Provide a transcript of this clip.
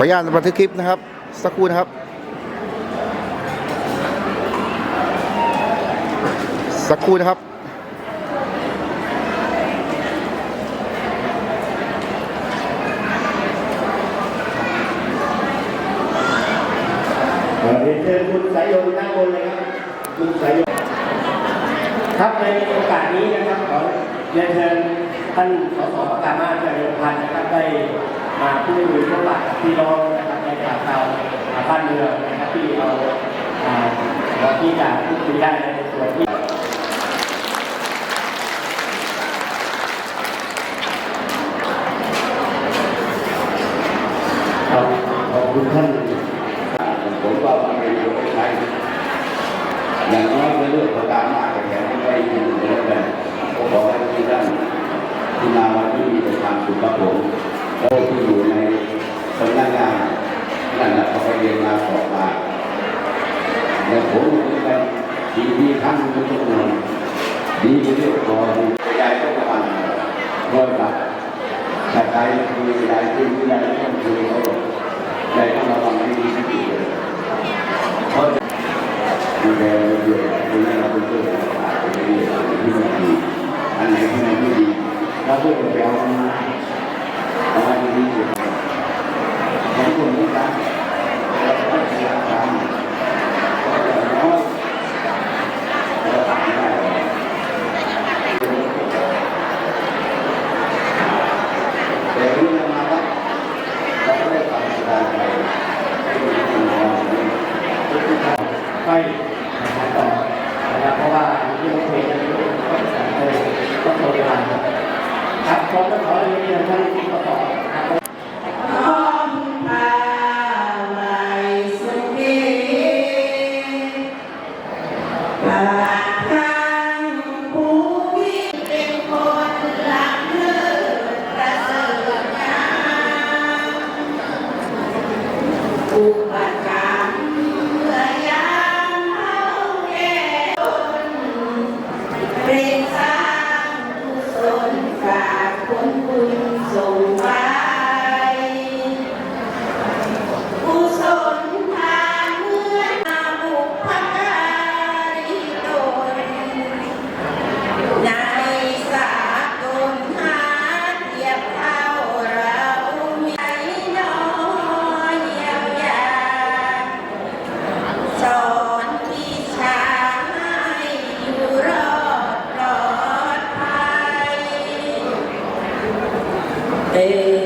ออนุญาตบันทึกคลิปนะครับ สักครู่นะครับ สักครู่นะครับเรียนเชิญคุณสายยนนั่งบนเลยครับคุณสายยนครับในโอกาสนี้นะครับขอเรียนเชิญท่านสสประกามาจริญพันธ์นะครับได้ มาพูดคุยพบปะกับพี่น้องนะครับในปากเตาบ้านเมืองนะครับที่เราอ่าเราที่จะพูดคุยได้ในส่วนที่ขอบคุณท่านผมว่ามันเระโยนไม่ใช่อย่างน้อยก็เลือกประการมากแต่แข็งไม่ได้ยินแล้วกันก็ขอให้ที่ท่านที่มาวันนี้มีแต่ความสุขครับผม และผมเหมือนกันดีดีครั้งมันทุกคนอนดีไปเรื่อยพอดียายต้องระวังร้อยบาทถ้าใครคุยยายคุยไม่ได้ไม่ต้องคุยเขาหรายต้องระวังให้ดีที่สุดเลยเพราะดูแลเยอะดูแลเราเป็นเพื่อนฝากไปเรื่อยๆที่มันดีอันไหนที่มันไม่ดีเราเพื่อนไปเอามาเอามาดีๆอยู่ของคนนี้กันเราต้องพยายามทำเพราะอย่างน้อยเราทำไม่ได้หรอกแต่เรื่องมาแล้วเราก็ได้ความสบายใจให้คนที่มองเนี่ย ค่อยหาต่อนะครับเพราะว่าที่เราคุยกันอยู่ก็จะโตก็โตเวลาครับผมก็ขอเรียนท่านที่ต่อครับอุ เ